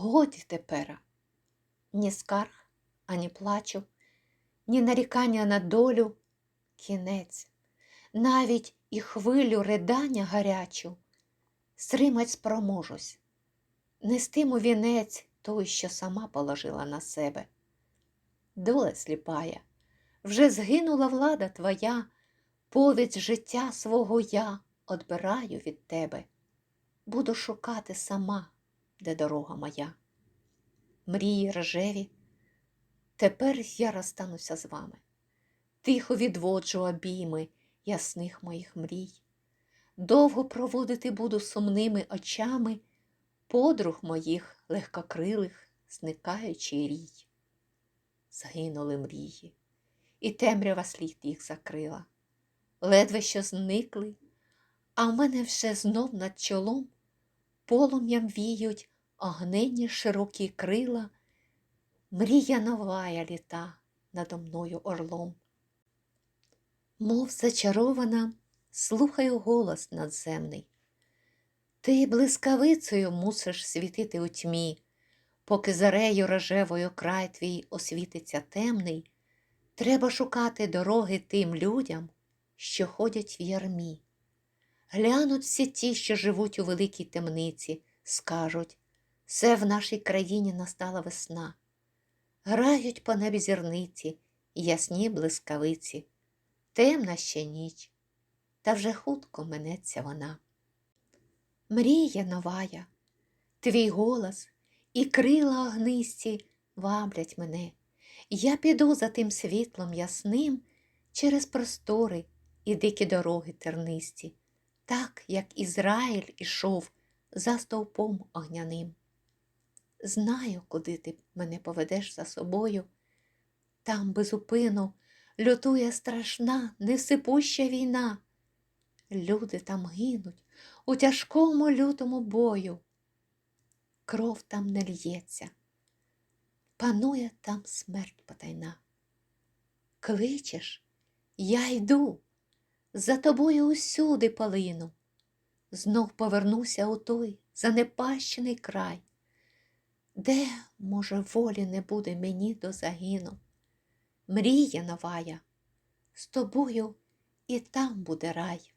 годі тепера. Ні скарг, ані плачу, ні нарікання на долю, кінець, навіть і хвилю ридання гарячу, стримать спроможусь, нестиму вінець той, що сама положила на себе. Доля сліпая, вже згинула влада твоя, повідь життя свого я одбираю від тебе. Буду шукати сама, де дорога моя. Мрії рожеві, тепер я розстануся з вами. Тихо відводжу обійми ясних моїх мрій. Довго проводити буду сумними очами подруг моїх легкокрилих, зникаючий рій. Згинули мрії, і темрява слід їх закрила. Ледве що зникли, а в мене вже знов над чолом полум'ям віють огненні широкі крила, мрія новая літа надо мною орлом. Мов зачарована, слухаю голос надземний. Ти блискавицею мусиш світити у тьмі, поки зарею рожевою край твій освітиться темний, треба шукати дороги тим людям, що ходять в ярмі. Глянуть всі ті, що живуть у великій темниці, скажуть все в нашій країні настала весна. Грають по небі зірниці, ясні блискавиці, темна ще ніч, та вже хутко минеться вона. Мрія новая, твій голос і крила огнисті ваблять мене. Я піду за тим світлом ясним через простори і дикі дороги тернисті, так, як Ізраїль ішов за стовпом огняним. Знаю, куди ти мене поведеш за собою. Там безупину лютує страшна, несипуща війна. Люди там гинуть у тяжкому лютому бою. Кров там не лється, панує там смерть потайна. Кличеш, я йду, за тобою усюди полину. Знов повернуся у той занепащений край, де, може, волі не буде мені до загину. Мрія новая, з тобою і там буде рай.